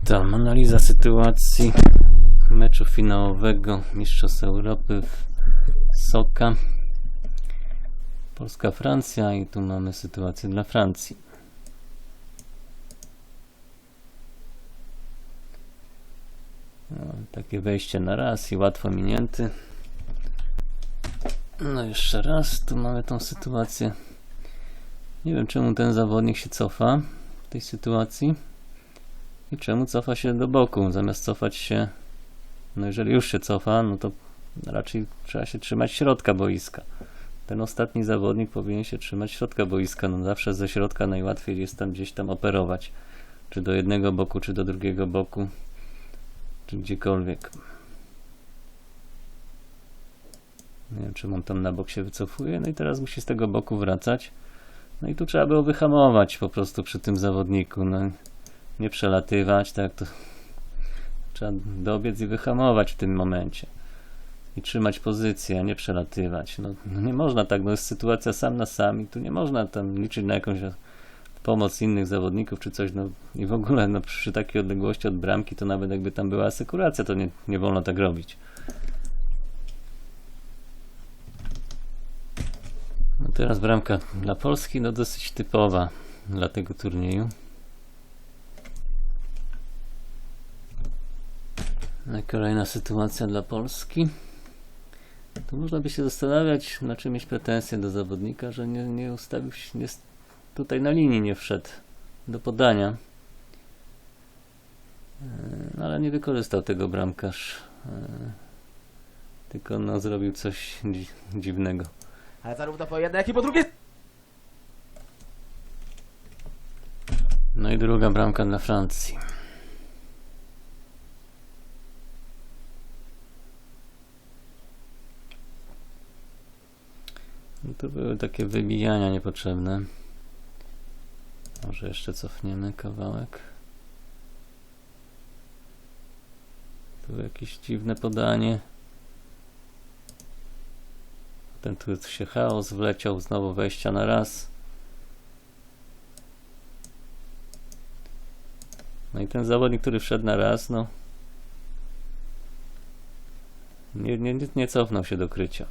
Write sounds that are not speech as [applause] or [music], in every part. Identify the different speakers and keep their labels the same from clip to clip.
Speaker 1: Witam. Analiza sytuacji meczu finałowego Mistrzostw Europy w Soka. Polska-Francja i tu mamy sytuację dla Francji. No, takie wejście na raz i łatwo minięty. No jeszcze raz, tu mamy tą sytuację. Nie wiem czemu ten zawodnik się cofa w tej sytuacji. I czemu cofa się do boku, zamiast cofać się, no jeżeli już się cofa, no to raczej trzeba się trzymać środka boiska. Ten ostatni zawodnik powinien się trzymać środka boiska, no zawsze ze środka najłatwiej jest tam gdzieś tam operować. Czy do jednego boku, czy do drugiego boku, czy gdziekolwiek. Nie wiem, czy on tam na bok się wycofuje, no i teraz musi z tego boku wracać. No i tu trzeba było wyhamować po prostu przy tym zawodniku, no nie przelatywać, tak to trzeba dobiec i wyhamować w tym momencie i trzymać pozycję, a nie przelatywać. No, no nie można tak, no jest sytuacja sam na sam i tu nie można tam liczyć na jakąś pomoc innych zawodników czy coś, no i w ogóle no, przy takiej odległości od bramki to nawet jakby tam była asekuracja, to nie, nie wolno tak robić. No teraz bramka dla Polski, no dosyć typowa dla tego turnieju. No i kolejna sytuacja dla Polski. Tu można by się zastanawiać, na czym mieć pretensje do zawodnika, że nie, nie ustawił się, nie, tutaj na linii nie wszedł do podania. E, No ale nie wykorzystał tego bramkarz. e, Tylko no, zrobił coś dzi dziwnego.
Speaker 2: Ale zarówno po jednej, jak i po drugiej
Speaker 1: No i druga bramka dla Francji. To były takie wybijania niepotrzebne. Może jeszcze cofniemy kawałek. Tu jakieś dziwne podanie. Ten tu się chaos wleciał, znowu wejścia na raz. No i ten zawodnik, który wszedł na raz, no nie, nie- nie cofnął się do krycia.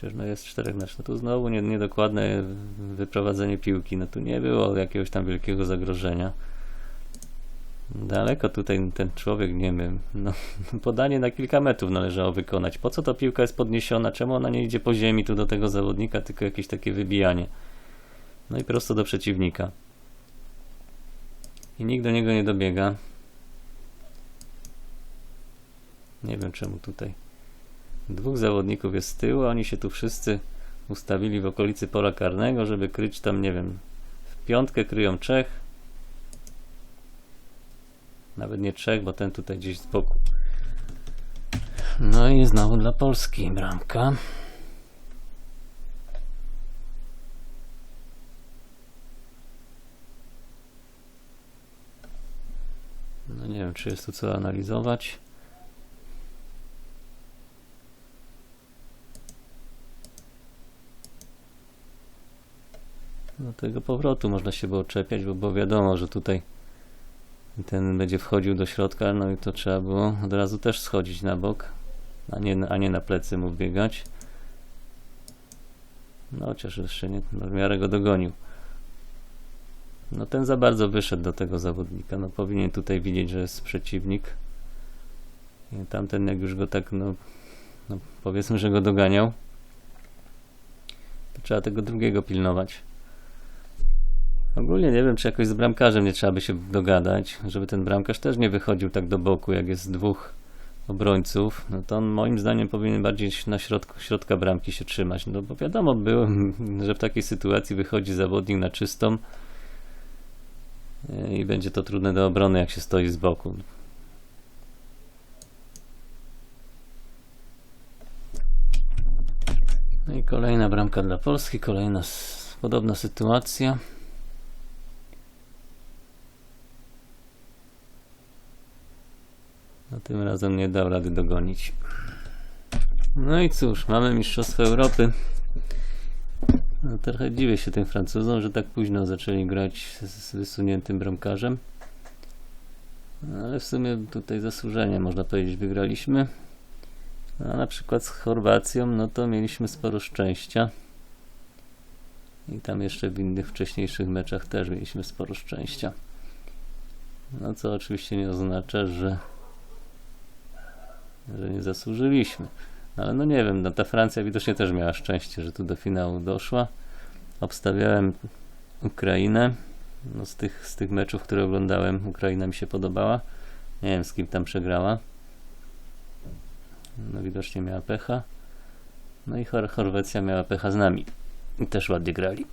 Speaker 1: Chociaż no jest czterech na no tu znowu nie- niedokładne wyprowadzenie piłki. No tu nie było jakiegoś tam wielkiego zagrożenia. Daleko tutaj ten człowiek, nie wiem, no, [laughs] podanie na kilka metrów należało wykonać. Po co ta piłka jest podniesiona? Czemu ona nie idzie po ziemi tu do tego zawodnika, tylko jakieś takie wybijanie? No i prosto do przeciwnika. I nikt do niego nie dobiega. Nie wiem czemu tutaj. Dwóch zawodników jest z tyłu, a oni się tu wszyscy ustawili w okolicy pola karnego, żeby kryć tam, nie wiem, w piątkę kryją trzech. Nawet nie trzech, bo ten tutaj gdzieś z boku. No i znowu dla Polski bramka. No nie wiem, czy jest tu co analizować. Do tego powrotu można się było czepiać, bo było wiadomo, że tutaj ten będzie wchodził do środka, no i to trzeba było od razu też schodzić na bok, a nie, a nie na plecy mu biegać. No chociaż jeszcze nie, no w miarę go dogonił. No ten za bardzo wyszedł do tego zawodnika. No powinien tutaj widzieć, że jest przeciwnik. I tamten jak już go tak, no, no powiedzmy, że go doganiał, to trzeba tego drugiego pilnować. Ogólnie nie wiem, czy jakoś z bramkarzem nie trzeba by się dogadać, żeby ten bramkarz też nie wychodził tak do boku, jak jest dwóch obrońców, no to on moim zdaniem powinien bardziej na środku, środka bramki się trzymać, no bo wiadomo było, [laughs] że w takiej sytuacji wychodzi zawodnik na czystą, i będzie to trudne do obrony, jak się stoi z boku. No i kolejna bramka dla Polski, kolejna podobna sytuacja. No tym razem nie dał rady dogonić. No i cóż, mamy Mistrzostwo Europy. No, trochę dziwię się tym Francuzom, że tak późno zaczęli grać z, z wysuniętym bramkarzem. No, ale w sumie tutaj zasłużenie, można powiedzieć, wygraliśmy. A na przykład z Chorwacją, no to mieliśmy sporo szczęścia. I tam jeszcze w innych wcześniejszych meczach też mieliśmy sporo szczęścia. No co oczywiście nie oznacza, że, że nie zasłużyliśmy. Ale no nie wiem, no ta Francja widocznie też miała szczęście, że tu do finału doszła. Obstawiałem Ukrainę. No z, tych, z tych meczów, które oglądałem, Ukraina mi się podobała. Nie wiem z kim tam przegrała. No widocznie miała pecha. No i Chor- miała pecha z nami. I też ładnie grali.